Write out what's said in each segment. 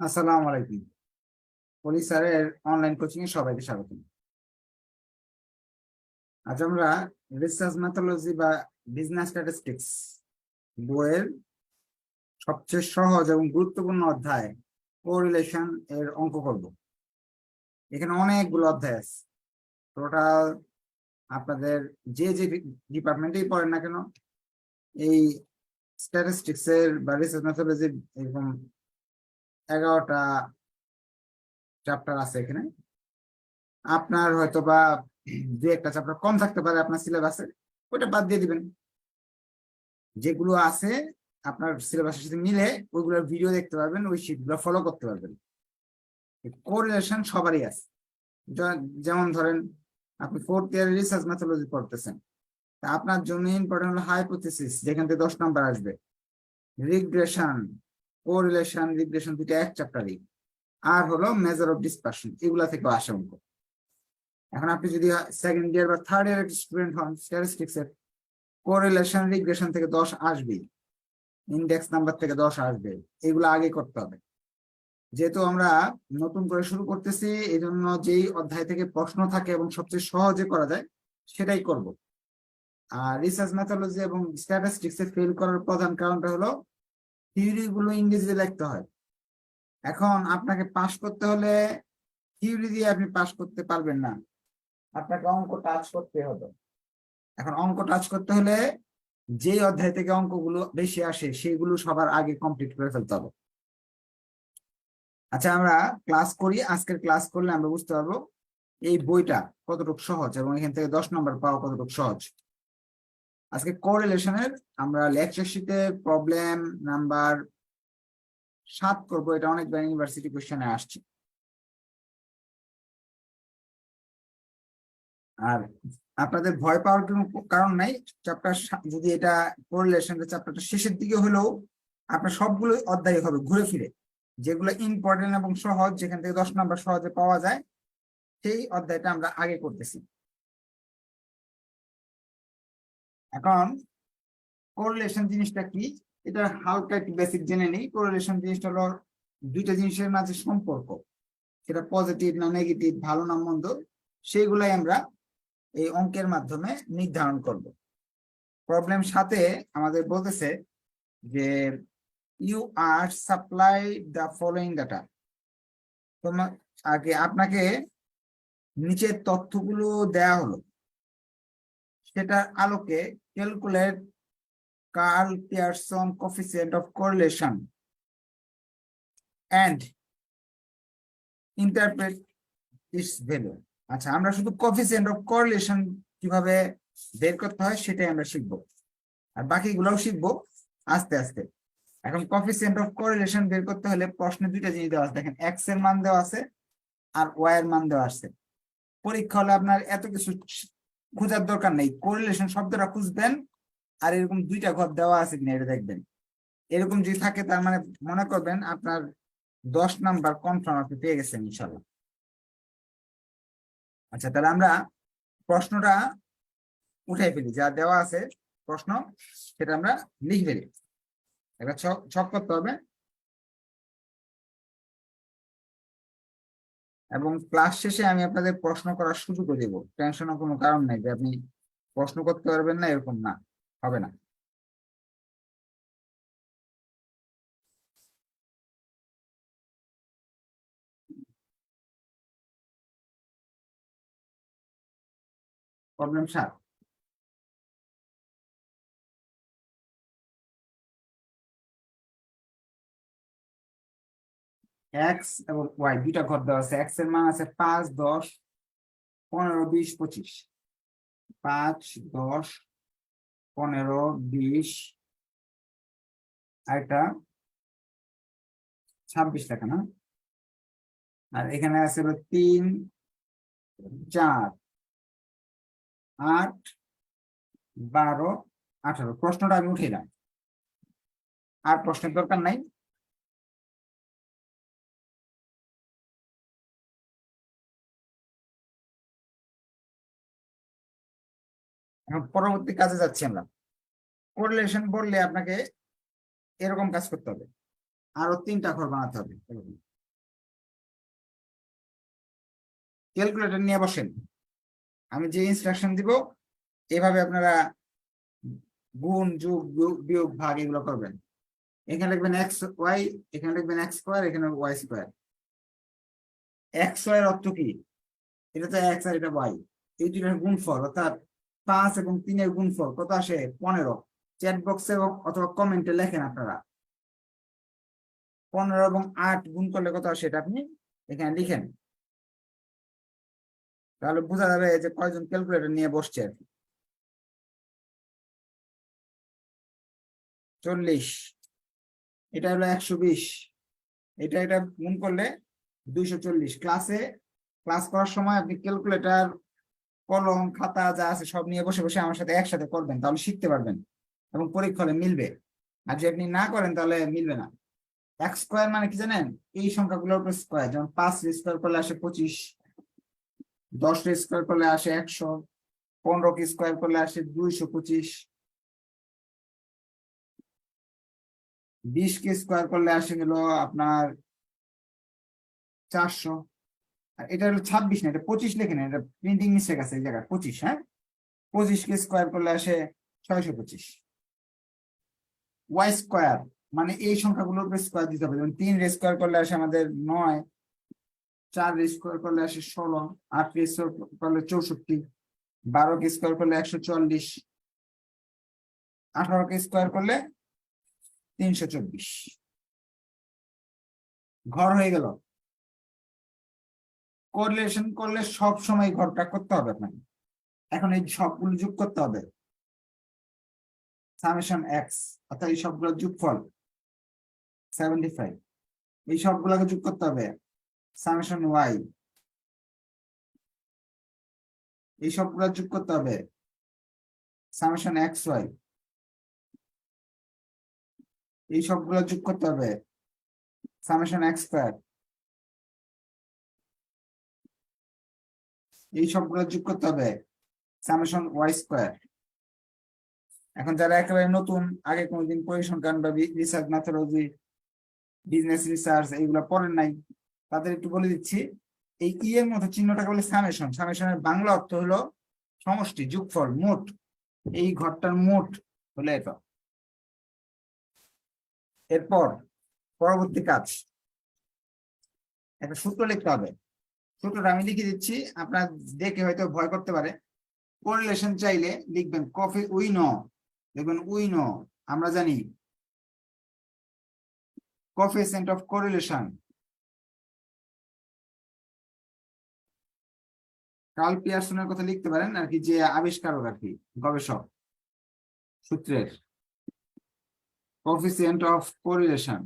আসসালামু আলাইকুম। পলি স্যারের অনলাইন কোচিং এ সবাইকে স্বাগত আজ আমরা রিসার্চ ম্যাথোলজি বা বিজনেস স্ট্যাটিস্টিক্স বইয়ের সবচেয়ে সহজ এবং গুরুত্বপূর্ণ অধ্যায় ও রিলেশন এর অঙ্ক করব। এখানে অনেকগুলো অধ্যায় আছে। টোটাল আপনাদের যে যে ডিপার্টমেন্টেই পড়েন না কেন, এই স্ট্যাটিস্টিক্স এর বা রিসার্চ ম্যাথোলজির এরকম এগারোটা চ্যাপ্টার আছে এখানে। আপনার হয়তো বা দু একটা চ্যাপ্টার কম থাকতে পারে আপনার সিলেবাসে ওইটা বাদ দিয়ে দিবেন। যেগুলো আছে আপনার সিলেবাসের সাথে মিলে ওইগুলোর ভিডিও দেখতে পারবেন, ওই শিটগুলো ফলো করতে পারবেন। কোরিলেশন সবারই আছে। যেমন ধরেন আপনি ফোর্থ ইয়ার রিসার্চ ম্যাথোলজি পড়তেছেন আপনার জন্য ইম্পর্টেন্ট হলো হাইপোথিসিস যেখান থেকে দশ নাম্বার আসবে। রিগ্রেশন কোরিলেশন রিগ্রেশন দুটো এক চ্যাপ্টারই আর হলো মেজার অফ ডিসপারশন এগুলা থেকে আসে অঙ্ক। এখন আপনি যদি সেকেন্ড ইয়ার বা থার্ড ইয়ার স্টুডেন্ট হন স্ট্যাটিস্টিক্স এর কোরিলেশন রিগ্রেশন থেকে দশ আসবেই। ইন্ডেক্স নাম্বার থেকে দশ আসবে এগুলো আগে করতে হবে। যেহেতু আমরা নতুন করে শুরু করতেছি এই জন্য যেই অধ্যায় থেকে প্রশ্ন থাকে এবং সবচেয়ে সহজে করা যায়, সেটাই করব। আর রিসার্চ ম্যাথোলজি এবং স্ট্যাটিস্টিক্স এ ফেল করার প্রধান কারণটা হলো থিওরি গুলো ইংরেজিতে লিখতে হয়। এখন আপনাকে পাস করতে হলে থিওরি দিয়ে আপনি পাস করতে পারবেন না। আপনাকে অঙ্ক টাচ করতে হবে। এখন অঙ্ক টাচ করতে হলে যে অধ্যায় থেকে অঙ্কগুলো বেশি আসে, সেগুলো সবার আগে কমপ্লিট করে ফেলতে হবে। আচ্ছা আমরা ক্লাস করি। আজকের ক্লাস করলে আমরা বুঝতে পারব, এই বইটা কতটুকু সহজ এবং এখান থেকে দশ নম্বর পাওয়া কতটুকু সহজ। আজকে কোরিলেশনের আমরা লেকচার শিটে প্রবলেম নাম্বার সাত করব, এটা অনেকবার ইউনিভার্সিটি কোশ্চেনে আসছে। আর আপনাদের ভয় পাওয়ার কোনো কারণ নাই চ্যাপ্টার যদি এটা কোরিলেশন চ্যাপ্টারটা শেষের দিকে হলেও আপনার সবগুলো অধ্যায় হবে ঘুরে ফিরে। যেগুলো ইম্পর্টেন্ট এবং সহজ, যেখান থেকে দশ নম্বর সহজে পাওয়া যায়, সেই অধ্যায়টা আমরা আগে করতেছি। এখন কোরিলেশন জিনিসটা কি? এটা হালকা একটু বেসিক জেনে নেই। কোরিলেশন জিনিসটা হলো দুইটা জিনিসের মাঝে সম্পর্ক। সেটা পজিটিভ না নেগেটিভ ভালো না মন্দ সেইগুলাই আমরা এই অঙ্কের মাধ্যমে নির্ধারণ করব। প্রবলেম সাথে আমাদের বলতেছে যে you are supply the following data তোমার আগে আপনাকে নিচের তথ্যগুলো দেয়া হলো। সেটার আলোকে calculate Karl Pearson coefficient of correlation and interpret its value আচ্ছা আমরা শুধু কোফিসিয়েন্ট অফ কোরিলেশন কীভাবে বের করতে হয় সেটাই আমরা শিখব। আর বাকিগুলোও শিখব আস্তে আস্তে। এখন কোফিসিয়েন্ট অফ কোরিলেশন বের করতে হলে প্রশ্নে দুইটা জিনিস দেওয়া আছে। দেখেন এক্সের মান দেওয়া আছে আর ওয়াই এর মান দেওয়া আছে। পরীক্ষা হলে আপনার এত কিছু খোঁজার দরকার নেই। কোরিলেশন শব্দটা খুঁজবেন, আর এরকম দুইটা ঘর দেওয়া আছে কিনা এটা দেখবেন। এরকম যদি থাকে, তার মানে মনে করবেন আপনার দশ নাম্বার কনফার্ম আপনি পেয়ে গেছেন ইনশাল্লাহ। আচ্ছা তাহলে আমরা প্রশ্নটা উঠাই ফেলি। যা দেওয়া আছে প্রশ্ন, সেটা আমরা লিখে ফেলি। একটা ছক ছক করতে হবে। এবং ক্লাস শেষে আমি আপনাদের প্রশ্ন করার সুযোগও দেব। টেনশনের কোনো কারণ নেই যে আপনি প্রশ্ন করতে পারবেন না, এরকম না, হবে না। প্রবলেম সাত এক্স এবং ওয়াই দুইটা ঘর দেওয়া আছে এক্সের মান আছে পাঁচ, দশ, পনেরো, বিশ, পঁচিশ। পাঁচ, দশ, পনেরো, বিশ, আর ছাব্বিশ টাকা, না? আর এখানে আছে হলো তিন, চার, আট, বারো, আঠারো। প্রশ্নটা আমি উঠিলাম আর প্রশ্নের দরকার নাই। পরবর্তী কাজে যাচ্ছি আমরা। কোরিলেশন বললে আপনাকে এরকম কাজ করতে হবে। আরও তিনটা ঘর বানাতে হবে। ক্যালকুলেটর নিয়ে বসেন। আমি যে ইনস্ট্রাকশন দিব, এভাবে আপনারা গুণ, যোগ, বিয়োগ ভাগ এগুলো করবেন। এখানে লিখবেন এক্স ওয়াই এখানে লিখবেন এক্স স্কোয়ার এখানে ওয়াই স্কোয়ার এক্স ওয়াই অর্থ কি? এটা তো এক্স আর এটা ওয়াই এই দুটার গুণফল, অর্থাৎ পাঁচ এবং তিনের গুণফল, কত আসে? পনেরো। চ্যাট বক্সে অথবা কমেন্টে লেখেন আপনারা। পনেরো এবং আট গুণ করলে কত আসে? এটা আপনি এখানে লিখেন। তাহলে বোঝা যাবে যে কয়জন ক্যালকুলেটর নিয়ে বসছে। আর কি। চল্লিশ। এটা হলো একশো বিশ। এটা এটা গুণ করলে দুইশো চল্লিশ। ক্লাসে ক্লাস করার সময় আপনি ক্যালকুলেটর কলম, খাতা যা আছে সব নিয়ে বসে বসে আমার সাথে একসাথে করবেন, তাহলে শিখতে পারবেন এবং পরীক্ষা হলে মিলবে। আর যদি আপনি না করেন তাহলে মিলবে না। এক স্কোয়ার মানে কি জানেন? এই সংখ্যাগুলোর উপর স্কোয়ার যেমন পাঁচ স্কোয়ার করলে আসে পঁচিশ, দশ স্কোয়ার করলে আসে একশো, পনেরো কে স্কোয়ার করলে আসে দুইশো পঁচিশ, বিশ কে স্কোয়ার করলে আসে গেল আপনার চারশো। আর এটা হলো ছাব্বিশ না, এটা পঁচিশ লেখে না এটা প্রিন্টিং মিস্টেক আছে এই জায়গায়, পঁচিশ হ্যাঁ? পঁচিশ কে স্কোয়ার করলে আসে ছয়শো পঁচিশ। ওয়াই স্কোয়ার মানে এই সংখ্যাগুলোর স্কোয়ার দিতে হবে, যেমন তিন রে স্কোয়ার করলে আসে আমাদের নয়, চার রে স্কোয়ার করলে আসে ষোলো, আট রে স্কোয়ার করলে চৌষট্টি, বারো কে স্কোয়ার করলে একশো চল্লিশ, আঠারো কে স্কোয়ার করলে তিনশো চব্বিশ। ঘর হয়ে গেল। কোরিলেশন করলে সব সময় ঘরটা করতে হবে আপনাকে। এখন এই সবগুলো যোগ করতে হবে। সামেশন এক্স অর্থাৎ এই সবগুলো যোগফল সেভেন্টি ফাইভ এই সবগুলোকে যোগ করতে হবে। সামেশন ওয়াই এই সবগুলো যোগ করতে হবে। সামেশন এক্স ওয়াই এই সবগুলো যোগ করতে হবে। সামেশন এক্স স্কোয়ার এই সবগুলো যোগ করতে হবে সামেশন ওয়াই স্কোয়ার। এখন যারা একেবারে নতুন, আগে কোনোদিন পরিসংখ্যান বা রিসার্চ ম্যাথোলজি বিজনেস রিসার্চ এইগুলো পড়েন নাই, তাদের একটু বলে দিচ্ছি, এই ই এর মতো চিহ্নটাকে বলে সামেশন। সামেশনের বাংলা অর্থ হলো সমষ্টি, যোগফল, মোট। এই ঘরটার মোট হলো এটা এরপর পরবর্তী কাজ। একটা সূত্র লিখতে হবে। সূত্রটা আমি লিখে দিচ্ছি। আপনার দেখে হয়তো ভয় করতে পারে। কোরিলেশন চাইলে লিখবেন কফি উই নো দেখবেন উই নো আমরা জানি। coefficient of correlation কার্ল পিয়ারসনের কথা লিখতে পারেন আর কি, যে আবিষ্কারক আর কি, গবেষক সূত্রের। coefficient of correlation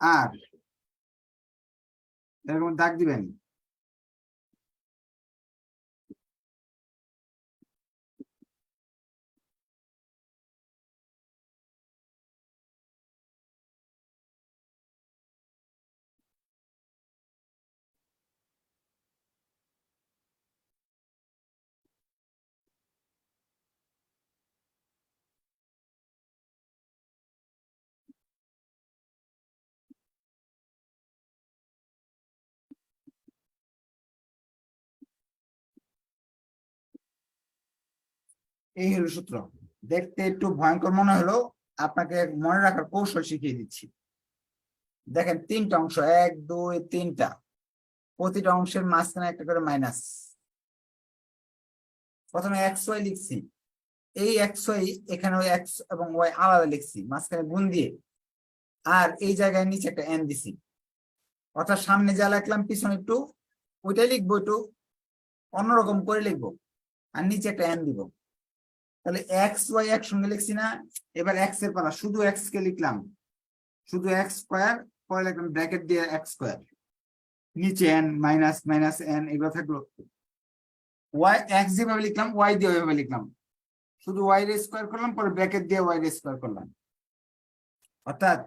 আর এরকম দাগ দিবেন? এই হলো সূত্র। দেখতে একটু ভয়ঙ্কর মনে হলো, আপনাকে মনে রাখার কৌশল শিখিয়ে দিচ্ছি। দেখেন, তিনটা অংশ, এক, দুই, তিনটা। প্রতিটা অংশের মাঝখানে একটা করে মাইনাস প্রথমে এক্স ওয়াই লিখছি। এই এক্স ওয়াই এখানে ওই এক্স এবং ওয়াই আলাদা লিখছি, মাঝখানে গুণ দিয়ে। আর এই জায়গায় নিচে একটা এন দিছি। অর্থাৎ সামনে যা লিখলাম, পিছনে একটু, ওইটাই লিখব একটু, অন্যরকম করে লিখব। আর নিচে একটা এন দিব। তাহলে এক্স ওয়াই একসঙ্গে লিখছি না, এবার এক্সের পালা, শুধু এক্স কে লিখলাম। শুধু এক্স স্কোয়ার পরে লিখলাম ব্র্যাকেট দিয়ে এক্স স্কোয়ার নিচে এন মাইনাস মাইনাস এন এগুলো থাকল। ওয়াই এক্স যেভাবে লিখলাম ওয়াই দিয়ে ওইভাবে লিখলাম। শুধু ওয়াই রে স্কোয়ার করলাম, পরে ব্র্যাকেট দিয়ে ওয়াই রে স্কোয়ার করলাম। অর্থাৎ,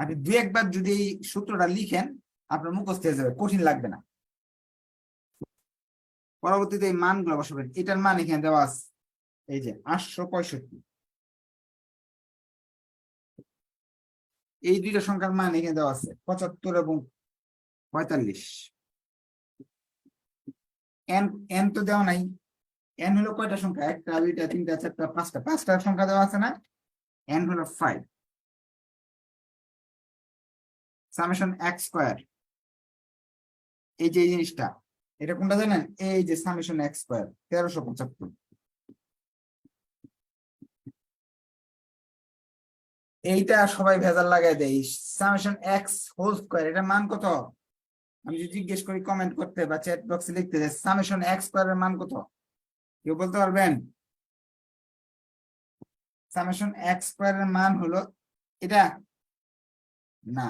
আপনি দু একবার যদি এই সূত্রটা লিখেন, আপনার মুখস্থ হয়ে যাবে, কঠিন লাগবে না। পরবর্তীতে এই মানগুলো বসাবেন। এটার মান এখানে দেওয়া আছে। এই যে আটশো পঁয়ষট্টি। এই দুইটা সংখ্যার মান এখানে দেওয়া আছে, পঁচাত্তর এবং পঁয়তাল্লিশ। এন এন তো দেওয়া নাই। এন হলো কয়টা সংখ্যা? একটা, দুইটা, তিনটা, চারটা, পাঁচটা। পাঁচটা সংখ্যা দেওয়া আছে না? এন হলো ফাইভ সামেশন এক্স স্কোয়ার এই যে এই জিনিসটা, এটা কোনটা জানেন? এই যে সামেশন এক্স স্কোয়ার তেরোশো পঁচাত্তর। এইটা সবাই ভেজাল লাগাই দেয়। সামেশন এক্স হোল স্কোয়ার এটা মান কত? আমি যদি জিজ্ঞেস করি কমেন্ট করতে বা চ্যাট বক্সে লিখতে সামেশন এক্স স্কোয়ারের মান কত? কেউ বলতে পারবেন? সামেশন এক্স স্কোয়ারের মান হলো এটা? না।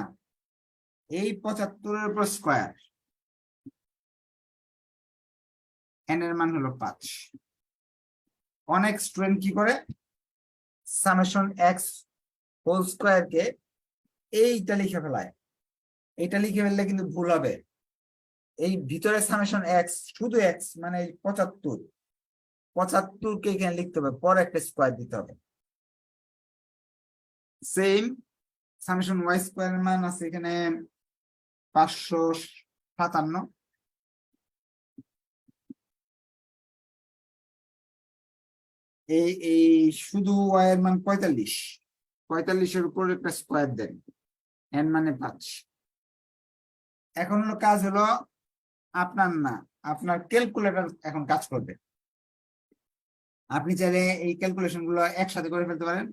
এই পঁচাত্তরের উপর স্কোয়ার এন এর মান হলো পাঁচ। অনেক স্টুডেন্ট কি করে? সামেশন এক্স হোল স্কোয়ারকে এইটা লিখে ফেলায়। এটা লিখে ফেললে কিন্তু ভুল হবে। এই ভিতরে সামেশন এক্স শুধু এক্স মানে পঁচাত্তর। পঁচাত্তর কে এখানে লিখতে হবে, পরে একটা স্কোয়ার দিতে হবে। সেম সামেশন ওয়াই স্কোয়ারের মান আছে এখানে পাঁচশো সাতান্ন। এই এই শুধু ওয়াই এর মান পঁয়তাল্লিশ। পঁয়তাল্লিশের উপর একটা স্কোয়ার দেন। এন মানে পাঁচ। এখন কাজ হলো আপনার না, আপনার ক্যালকুলেটর এখন কাজ করবে। আপনি চাইলে এই ক্যালকুলেশনগুলো একসাথে করে ফেলতে পারেন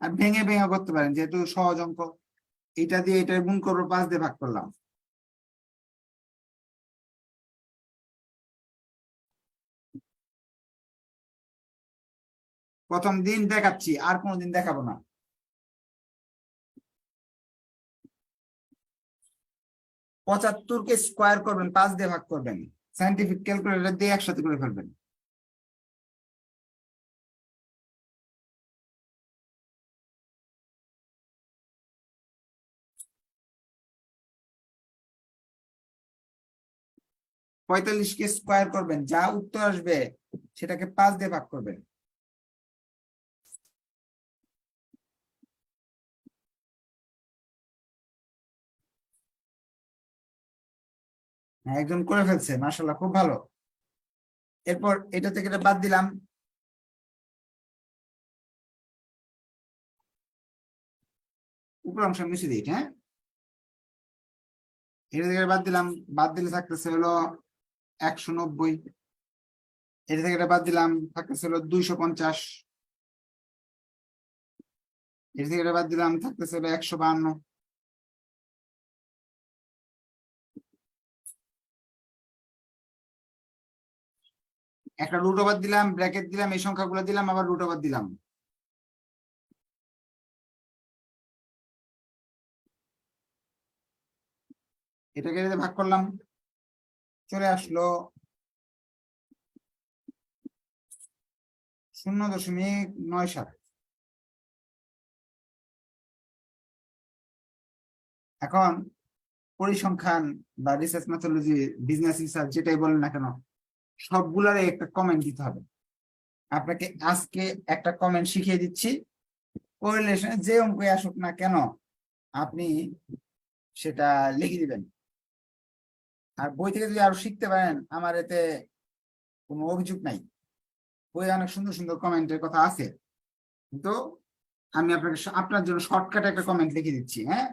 আর ভেঙে ভেঙে করতে পারেন, যেহেতু সহজ অঙ্ক। এটা দিয়ে এটা গুণ করব, পাঁচ দিয়ে ভাগ করলাম। প্রথম দিন দেখাচ্ছি, আর কোনোদিন দেখাবো না। পঁচাত্তরকে স্কোয়ার করবেন, পাঁচ দিয়ে ভাগ করবেন। সাইন্টিফিক ক্যালকুলেটর দিয়ে একসাথে করে ফেলবেন। পঁয়তাল্লিশকে স্কোয়ার করবেন, যা উত্তর আসবে, সেটাকে পাঁচ দিয়ে ভাগ করবেন। একজন করে ফেলছে মাসাল্লাহ খুব ভালো। এরপর এটা থেকে এটা বাদ দিলাম। উপর অংশ মিশে দিই হ্যাঁ? এটা থেকে বাদ দিলাম। বাদ দিলে থাকতেছে হলো একশো নব্বই। এটা থেকে এটা বাদ দিলাম, থাকতেছে হলো দুইশো পঞ্চাশ। এটা থেকে বাদ দিলাম, থাকতেছে হলো একশো বাহান্ন। একটা রুট ওভার দিলাম ব্র্যাকেট দিলাম, এই সংখ্যাগুলো দিলাম, আবার রুট ওভার দিলাম। এটাকে যদি ভাগ করলাম, চলে আসলো শূন্য দশমিক নয় সাত। এখন পরিসংখ্যান বা রিসার্চ মেথোলজি বিজনেস রিসার্চ যেটাই বলেন না কেন সবগুলারে একটা কমেন্ট দিতে হবে। আপনাকে আজকে একটা কমেন্ট শিখিয়ে দিচ্ছি। কোরিলেশনে যে অঙ্ক আসুক না কেন, আপনি সেটা লিখে দিবেন। আর বই থেকে যদি আরও শিখতে পারেন, আমার এতে কোনো অভিযোগ নাই। বই অনেক সুন্দর সুন্দর কমেন্টের কথা আছে। কিন্তু আমি আপনাকে আপনার জন্য শর্টকাটে একটা কমেন্ট লিখে দিচ্ছি হ্যাঁ?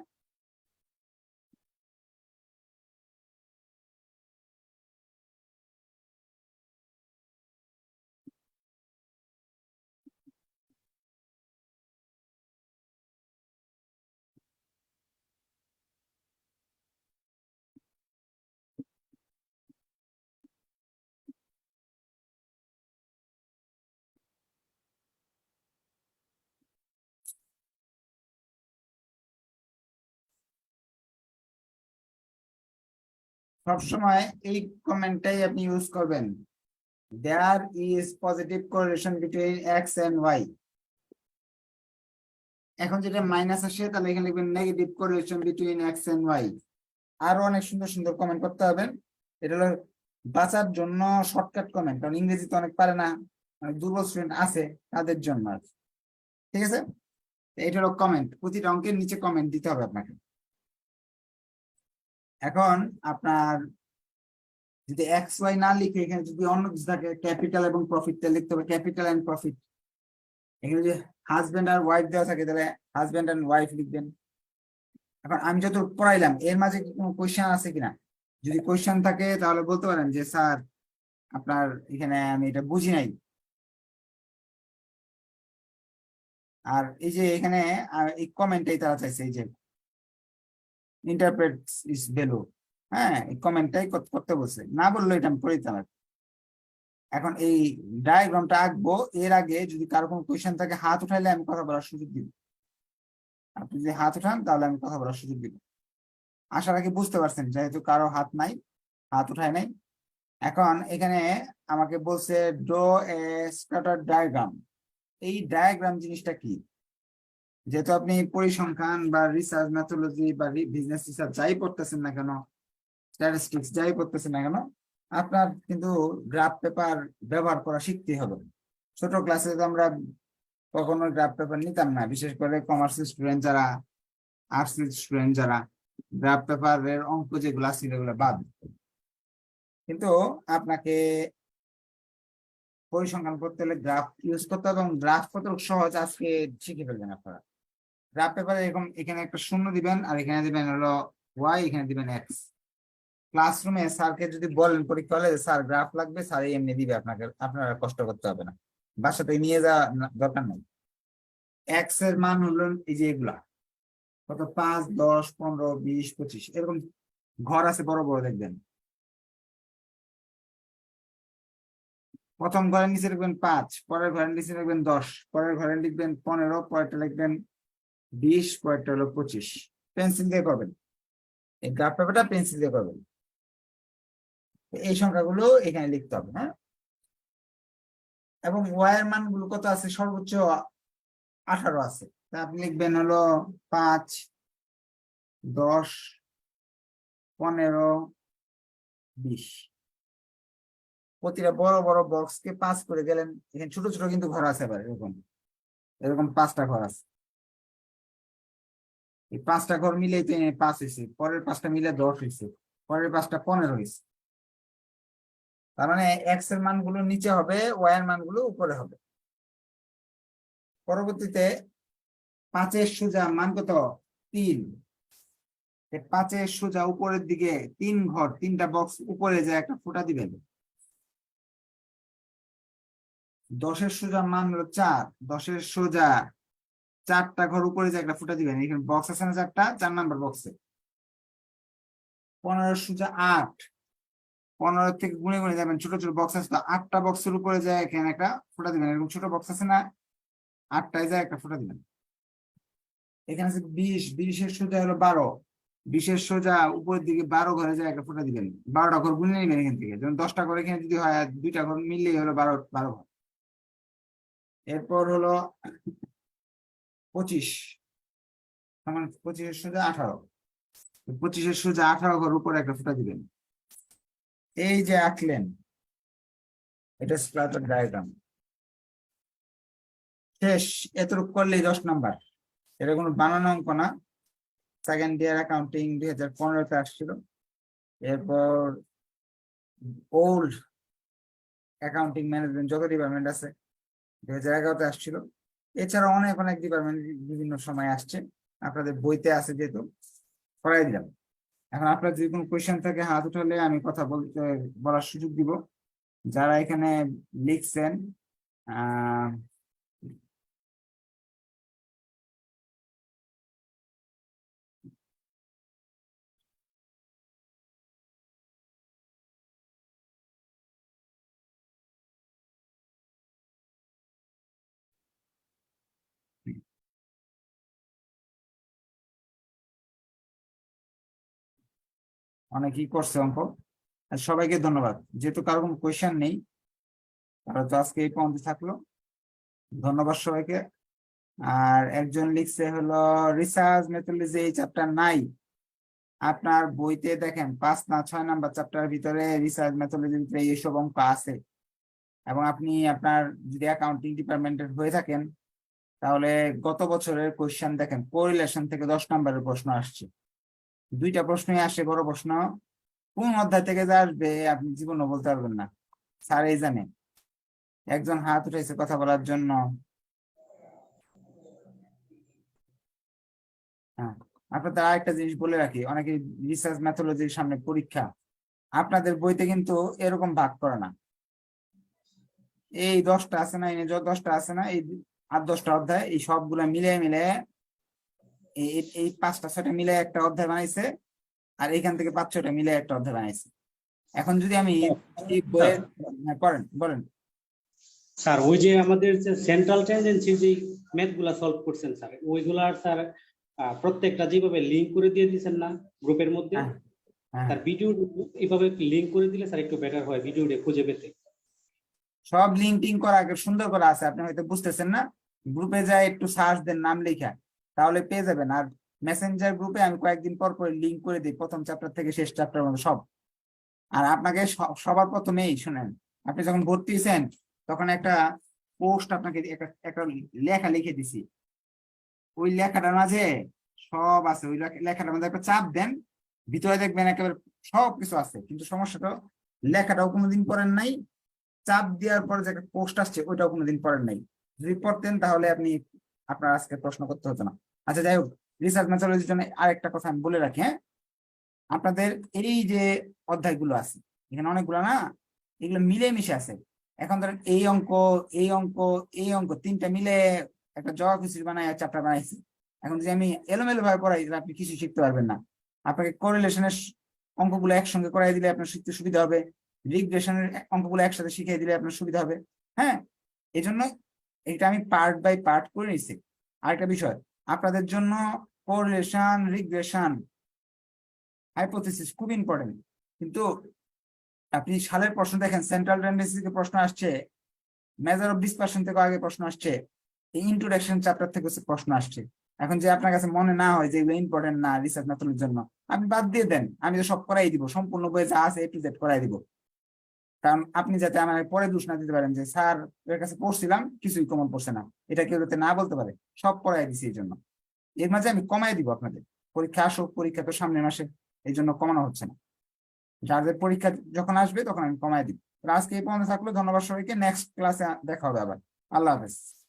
সবসময় এই কমেন্টটাই আপনি ইউজ করবেন। There is positive correlation between X and Y এখন যেটা মাইনাস আসে, তাহলে এখানে লিখবেন negative correlation between X and Y আরও অনেক সুন্দর সুন্দর কমেন্ট করতে হবে। এটা হলো বাঁচার জন্য শর্টকাট কমেন্ট কারণ ইংরেজি তো অনেক পারে না, অনেক দুর্বল স্টুডেন্ট আছে তাদের জন্য ঠিক আছে? এটা হলো কমেন্ট প্রতিটা অঙ্কের নিচে কমেন্ট দিতে হবে আপনাকে। এখন আপনার যদি এক্স ওয়াই না লিখে এখানে যদি অন্য কিছু থাকে ক্যাপিটাল এবং প্রফিট তাহলে লিখতে হবে ক্যাপিটাল এন্ড প্রফিট এখানে যদি হাজব্যান্ড আর ওয়াইফ দেওয়া থাকে, তাহলে হাজব্যান্ড এন্ড ওয়াইফ লিখবেন। এখন আমি যত পড়াইলাম, এর মাঝে কি কোনো কোয়েশ্চেন আছে কিনা? যদি কোয়েশ্চেন থাকে, তাহলে বলতে পারেন যে, স্যার, আপনার এখানে আমি এটা বুঝি নাই। আর এই যে এখানে এই কমেন্টটাই তারা চাইছে, এই যে ইন্টারপ্রেট ইস ভ্যালু হ্যাঁ এই কমেন্টটাই করতে বলছে। না বলল এটা আমি করে দিতাম এখন এই ডায়াগ্রামটা আঁকবো, এর আগে যদি কারও কোনো কোয়েশন থাকে, হাত উঠাইলে আমি কথা বলার সুযোগ দিব। আপনি যদি হাত উঠান, তাহলে আমি কথা বলার সুযোগ দিব। আশা রাখি বুঝতে পারছেন, যেহেতু কারও হাত নাই, হাত উঠায় নাই। এখন এখানে আমাকে বলছে ড্র এ স্ক্যাটার ডায়াগ্রাম এই ডায়াগ্রাম জিনিসটা কি? যেহেতু আপনি পরিসংখ্যান বা রিসার্চ ম্যাথোলজি বা বিজনেস রিসার্চ যাই পড়তেছেন না কেন স্ট্যাটিস্টিক্স যাই পড়তেছেন না কেন, আপনার কিন্তু গ্রাফ পেপার ব্যবহার করা শিখতে হবে। ছোট ক্লাসে তো আমরা কখনো গ্রাফ পেপার নিতাম না, বিশেষ করে কমার্স স্টুডেন্ট যারা আর্টস স্টুডেন্ট যারা গ্রাফ পেপারের অঙ্ক যেগুলো ছিল সেগুলো বাদ। কিন্তু আপনাকে পরিসংখ্যান করতে হলে গ্রাফ ইউজ করতে হবে এবং গ্রাফ কত সহজ আজকে শিখে ফেলবেন আপনারা। গ্রাফ পেপারে এরকম এখানে একটা শূন্য দিবেন, আর এখানে দিবেন হলো ওয়াই এখানে দিবেন এক্স ক্লাসরুমে স্যারকে যদি বলেন পরীক্ষা হলে স্যার গ্রাফ লাগবে স্যার এমনি দিবে আপনাকে, আপনারা কষ্ট করতে হবে না। বাসাতে নিয়ে যাওয়া দরকার নাই। এক্সের মান হলো এই যে এগুলা। কত? পাঁচ, দশ, পনেরো, বিশ, পঁচিশ। এরকম ঘর আছে বড় বড়, দেখবেন। প্রথম ঘরের নিচে লিখবেন পাঁচ, পরের ঘরের নিচে লিখবেন দশ, পরের ঘরে লিখবেন পনেরো, পরেরটা লিখবেন বিশ পরেরটা হলো পঁচিশ। পেন্সিল দিয়ে করবেন। এই গ্রাফ পেপারটা পেন্সিল দিয়ে করবেন। এই সংখ্যাগুলো এখানে লিখতে হবে হ্যাঁ? এবং ওয়ার মানগুলো কত আছে? সর্বোচ্চ আঠারো আছে। তা আপনি লিখবেন হলো পাঁচ, দশ, পনেরো, বিশ। প্রতিটা বড় বড় বক্স কে পাস করে গেলেন। এখানে ছোট ছোট কিন্তু ঘর আছে আবার, এরকম। এরকম পাঁচটা ঘর আছে। এই পাঁচটা ঘর মিলে পাঁচ হয়েছে পরের পাঁচটা মিলে দশ হয়েছে পরের পাঁচটা পনেরো হয়েছে তার মানে এক্সের মানগুলো নিচে হবে ওয়াই এর মানগুলো উপরে হবে। পরবর্তীতে পাঁচের সোজা মান কত? তিন। পাঁচের সোজা উপরের দিকে তিন ঘর, তিনটা বক্স উপরে যে একটা ফোঁটা দিবেন। দশের সোজা মান হলো চার। দশের সোজা চারটা ঘর উপরে যে একটা ফুটা দিবেন, এখানে বক্স আছে না চারটা? চার নাম্বার বক্সে পনেরো সোজা আট। পনেরো থেকে গুনে গুনে যাবেন ছোট ছোট বক্স আছে তো আটটা বক্সের উপরে যায় এখানে একটা ফুটা দিবেন, এরকম ছোট বক্স আছে না? আটটায় যায় একটা ফুটা দিবেন। এখানে আছে বিশ, বিশের সোজা হলো বারো। বিশের সোজা উপরের দিকে বারো ঘরে যায় একটা ফুটা দিবেন। বারোটা ঘর গুনে নেবেন এখান থেকে। যেমন দশটা ঘর এখানে যদি হয় দুইটা ঘর মিললেই হলো বারো বারো ঘর। এরপর হলো পঁচিশ, সমান পঁচিশের সোজা আঠারো। পঁচিশের সোজা আঠারো ঘর উপরে একটা ফুটা দিবেন। এই যে আঁকলেন এটা স্প্লাটার ডায়াগ্রাম শেষ, এতটুকু করলেই দশ নাম্বার। এটা কোনো বানানো অঙ্ক না। সেকেন্ড ইয়ার অ্যাকাউন্টিং দুই হাজার পনেরোতে আসছিল। এরপর ওল্ড অ্যাকাউন্টিং ম্যানেজমেন্ট যত ডিপার্টমেন্ট আছে, দুই হাজার এগারোতে আসছিল। এছাড়া অনেক অনেক ডিপার্টমেন্ট বিভিন্ন সময় আসছে। আপনাদের বইতে আছে যেহেতু। করাই দিলাম। এখন আপনার যদি কোনো কোয়েশ্চেন থাকে, হাত উঠালে আমি কথা বলতে, বলার সুযোগ দিব। যারা এখানে লিখছেন, আহ অনেকেই করছে, অঙ্ক। সবাইকে ধন্যবাদ। যেহেতু কারও কোনো কোয়েশ্চেন নেই, তারা তো আজকে এই পর্যন্ত থাকল। ধন্যবাদ সবাইকে। আর একজন লিখছে হলো রিসার্চ মেথোলজি এই চ্যাপ্টার নাই, আপনার বইতে দেখেন পাঁচ না ছয় নাম্বার চ্যাপ্টার ভিতরে রিসার্চ মেথোলজির ভিতরে এইসব অঙ্ক আছে। এবং আপনি আপনার যদি অ্যাকাউন্টিং ডিপার্টমেন্টের হয়ে থাকেন, তাহলে গত বছরের কোয়েশ্চেন দেখেন কোরিলেশন থেকে দশ নম্বরের প্রশ্ন আসছে। দুইটা প্রশ্নই আসে, বড় প্রশ্ন। কোন অধ্যায় থেকে যে আসবে, আপনি জীবনও বলতে পারবেন না। স্যার এই জানে। একজন হাত উঠেছে কথা বলার জন্য। হ্যাঁ আপনাদের আরেকটা জিনিস বলে রাখি, অনেকে রিসার্চ ম্যাথোলজির সামনে পরীক্ষা। আপনাদের বইতে কিন্তু এরকম ভাগ করে না। এই দশটা আছে না, এই দশটা আছে না, এই আট দশটা অধ্যায়, এই সবগুলা মিলে মিলে এই পাঁচটা ছয়টা মিলে একটা অধ্যায় বানাইছে আর এখান থেকে পাঁচ ছয়টা মিলে একটা অধ্যায় বানাইছে। এখন যদি আমি এই হ্যাঁ, করেন বলেন। স্যার ওই যে আমাদের যে সেন্ট্রাল টেন্ডেন্সির যে ম্যাথগুলা সলভ করছেন স্যার ওইগুলার স্যার প্রত্যেকটা যেভাবে লিঙ্ক করে দিয়ে দিয়েছেন না গ্রুপের মধ্যে হ্যাঁ, হ্যাঁ। তার ভিডিও এইভাবে লিঙ্ক করে দিলে স্যার একটু বেটার হয় ভিডিওটা খুঁজে পেতে। সব লিঙ্ক টিঙ্ক করা আগে সুন্দর করা আছে আপনি হয়তো বুঝতেছেন না। গ্রুপে যায় একটু সার্চ দেন নাম লেখা। তাহলে পেয়ে যাবেন। আর মেসেঞ্জার গ্রুপে আমি কয়েকদিন পর পর লিঙ্ক করে দিই। প্রথম চ্যাপ্টার থেকে শেষ চ্যাপ্টার মধ্যে সব। আর আপনাকে সবার প্রথমেই শুনেন, আপনি যখন ভর্তি হয়েছেন, তখন একটা পোস্ট আপনাকে একটা লেখা লিখে দিছি। ওই লেখাটার মাঝে সব আছে। ওই লেখা- লেখাটার মধ্যে একটা চাপ দেন, ভিতরে দেখবেন একেবারে সব কিছু আছে। কিন্তু সমস্যাটা লেখাটাও কোনোদিন করেন নাই। চাপ দেওয়ার পরে যে একটা পোস্ট আসছে, ওইটাও কোনোদিন পড়েন নাই। যদি পড়তেন তাহলে আপনি আপনার আজকে প্রশ্ন করতে হতো না। আচ্ছা যাই হোক রিসার্চ ম্যাথোলজির জন্য আরেকটা কথা আমি বলে রাখি হ্যাঁ? আপনাদের এই যে অধ্যায়গুলো আছে, এখানে অনেকগুলো না, এগুলো মিলে মিশে আছে। এখন ধরেন এই অঙ্ক এই অঙ্ক এই অঙ্ক, তিনটা মিলে একটা জবা খুশি বানায় চ্যাপ্টার বানাইছি। এখন যদি আমি এলোমেলো ভাবে করাই তাহলে আপনি কিছু শিখতে পারবেন না। আপনাকে কোরিলেশনের অঙ্কগুলো একসঙ্গে করাই দিলে আপনার শিখতে সুবিধা হবে। রিগ্রেশনের অঙ্কগুলো একসাথে শিখিয়ে দিলে আপনার সুবিধা হবে হ্যাঁ? এই জন্য এটা আমি পার্ট বাই পার্ট করে নিচ্ছি আরেকটা বিষয়, আপনাদের জন্য কোরিলেশন রিগ্রেশন হাইপোথিসিস খুব ইম্পর্টেন্ট কিন্তু আপনি সালের প্রশ্ন দেখেন সেন্ট্রাল টেন্ডেন্সি থেকে প্রশ্ন আসছে মেজার অফ ডিসপারশন থেকে আগে প্রশ্ন আসছে, এই ইন্ট্রোডাকশন চ্যাপ্টার থেকে প্রশ্ন আসছে। এখন যে আপনার কাছে মনে না হয় যে এগুলো ইম্পর্টেন্ট না রিসার্চ মেথডের জন্য, আপনি বাদ দিয়ে দেন, আমি তো সব করাই দিব, সম্পূর্ণ বই যা আছে এ টু জেড করাই দিব। কারণ আপনি যাতে আমার পরে দোষ না দিতে পারেন যে, স্যার, এর কাছে পড়ছিলাম, কিছুই কমন পড়ছে না। এটা কেউ যাতে না বলতে পারে, সব করাই দিছি এই জন্য এর মাঝে আমি কমাই দিব আপনাদের। পরীক্ষা আসুক, পরীক্ষা তো সামনের মাসে এই জন্য কমানো হচ্ছে না। যাদের পরীক্ষা যখন আসবে, তখন আমি কমাই দিব। আজকে এই পর্যন্ত থাকল। ধন্যবাদ সবাইকে। নেক্সট ক্লাসে দেখা হবে আবার। আল্লাহ হাফেজ।